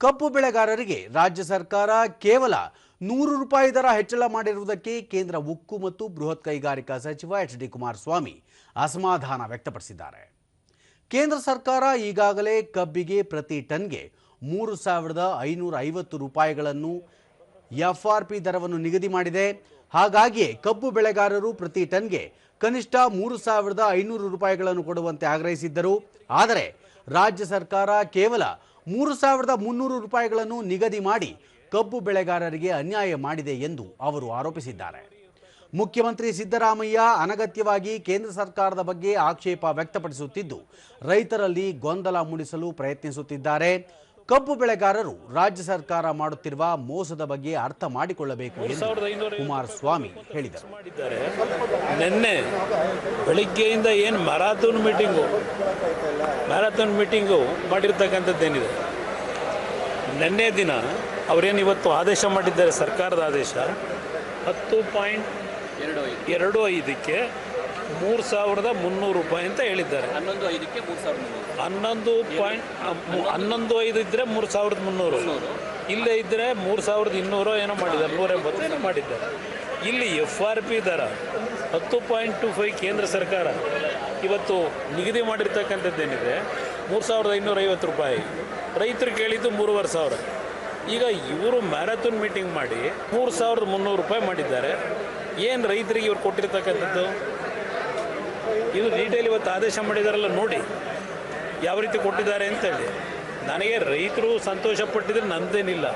ಕಬ್ಬು ಬೆಳೆಗಾರರಿಗೆ ರಾಜ್ಯ ಸರ್ಕಾರ ಕೇವಲ ನೂರು ರೂಪಾಯಿ ದರ ಹೆಚ್ಚಳ ಮಾಡಿರುವುದಕ್ಕೆ ಕೇಂದ್ರ ಉಕ್ಕು ಮತ್ತು ಬೃಹತ್ ಕೈಗಾರಿಕಾ ಸಚಿವ ಎಚ್ ಡಿ ಕುಮಾರಸ್ವಾಮಿ ಅಸಮಾಧಾನ ವ್ಯಕ್ತಪಡಿಸಿದ್ದಾರೆ. ಕೇಂದ್ರ ಸರ್ಕಾರ ಈಗಾಗಲೇ ಕಬ್ಬಿಗೆ ಪ್ರತಿ ಟನ್ಗೆ ಮೂರು ಸಾವಿರದ ಐನೂರ ಐವತ್ತು ರೂಪಾಯಿಗಳನ್ನು ಎಫ್ಆರ್ಪಿ ದರವನ್ನು ನಿಗದಿ ಮಾಡಿದೆ. ಹಾಗಾಗಿಯೇ ಕಬ್ಬು ಬೆಳೆಗಾರರು ಪ್ರತಿ ಟನ್ಗೆ ಕನಿಷ್ಠ ಮೂರು ಸಾವಿರದ ಐನೂರು ರೂಪಾಯಿಗಳನ್ನು ಕೊಡುವಂತೆ ಆಗ್ರಹಿಸಿದ್ದರು. ಆದರೆ ರಾಜ್ಯ ಸರ್ಕಾರ ಕೇವಲ ಮೂರು ಸಾವಿರದ ಮುನ್ನೂರು ರೂಪಾಯಿಗಳನ್ನು ನಿಗದಿ ಮಾಡಿ ಕಬ್ಬು ಬೆಳೆಗಾರರಿಗೆ ಅನ್ಯಾಯ ಮಾಡಿದೆ ಎಂದು ಅವರು ಆರೋಪಿಸಿದ್ದಾರೆ. ಮುಖ್ಯಮಂತ್ರಿ ಸಿದ್ದರಾಮಯ್ಯ ಅನಗತ್ಯವಾಗಿ ಕೇಂದ್ರ ಸರ್ಕಾರದ ಬಗ್ಗೆ ಆಕ್ಷೇಪ ವ್ಯಕ್ತಪಡಿಸುತ್ತಿದ್ದು, ರೈತರಲ್ಲಿ ಗೊಂದಲ ಮೂಡಿಸಲು ಪ್ರಯತ್ನಿಸುತ್ತಿದ್ದಾರೆ. ಕಬ್ಬು ಬೆಳೆಗಾರರು ರಾಜ್ಯ ಸರ್ಕಾರ ಮಾಡುತ್ತಿರುವ ಮೋಸದ ಬಗ್ಗೆ ಅರ್ಥ ಮಾಡಿಕೊಳ್ಳಬೇಕು ಎಂದು ಕುಮಾರಸ್ವಾಮಿ ಹೇಳಿದರು. ನಿನ್ನೆ ಬೆಳಿಗ್ಗೆಯಿಂದ ಏನು ಮ್ಯಾರಾಥನ್ ಮೀಟಿಂಗು ಮ್ಯಾರಾಥನ್ ಮೀಟಿಂಗು ಮಾಡಿರ್ತಕ್ಕಂಥದ್ದೇನಿದೆ. ನಿನ್ನೆ ದಿನ ಅವರೇನು ಇವತ್ತು ಆದೇಶ ಮಾಡಿದ್ದಾರೆ ಸರ್ಕಾರದ ಆದೇಶ? ಹತ್ತು ಪಾಯಿಂಟ್ ಎರಡು ಐದಕ್ಕೆ ಮೂರು ಸಾವಿರದ ಮುನ್ನೂರು ರೂಪಾಯಿ ಅಂತ ಹೇಳಿದ್ದಾರೆ. ಹನ್ನೊಂದು ಐದಕ್ಕೆ ಮೂರು ಸಾವಿರದ ಮುನ್ನೂರು. ಹನ್ನೊಂದು ಪಾಯಿಂಟ್ ಹನ್ನೊಂದು ಐದು ಇದ್ದರೆ ಮೂರು ಸಾವಿರದ ಮುನ್ನೂರು. ಇಲ್ಲೇ ಇದ್ದರೆ ಮೂರು ಸಾವಿರದ ಇನ್ನೂರು ಏನೋ ಮಾಡಿದ್ದಾರೆ ನೂರ ಎಂಬತ್ತು ಏನೋ ಮಾಡಿದ್ದಾರೆ. ಇಲ್ಲಿ ಎಫ್ ಆರ್ ಪಿ ದರ ಹತ್ತು ಪಾಯಿಂಟ್ ಟು ಫೈವ್ ಕೇಂದ್ರ ಸರ್ಕಾರ ಇವತ್ತು ನಿಗದಿ ಮಾಡಿರ್ತಕ್ಕಂಥದ್ದೇನಿದೆ ಮೂರು ಸಾವಿರದ ಐನೂರ ಐವತ್ತು ರೂಪಾಯಿ. ರೈತರು ಕೇಳಿದ್ದು ಮೂರುವರೆ ಸಾವಿರ. ಈಗ ಇವರು ಮ್ಯಾರಥಾನ್ ಮೀಟಿಂಗ್ ಮಾಡಿ ಮೂರು ಸಾವಿರದ ಮುನ್ನೂರು ರೂಪಾಯಿ ಮಾಡಿದ್ದಾರೆ. ಏನು ರೈತರಿಗೆ ಇವ್ರು ಕೊಟ್ಟಿರ್ತಕ್ಕಂಥದ್ದು? ಇದು ಡೀಟೇಲ್ ಇವತ್ತು ಆದೇಶ ಮಾಡಿದಾರಲ್ಲ ನೋಡಿ ಯಾವ ರೀತಿ ಕೊಟ್ಟಿದ್ದಾರೆ ಅಂತೇಳಿ. ನನಗೆ ರೈತರು ಸಂತೋಷ ಪಟ್ಟಿದ್ರೆ ನಂದೇನಿಲ್ಲ.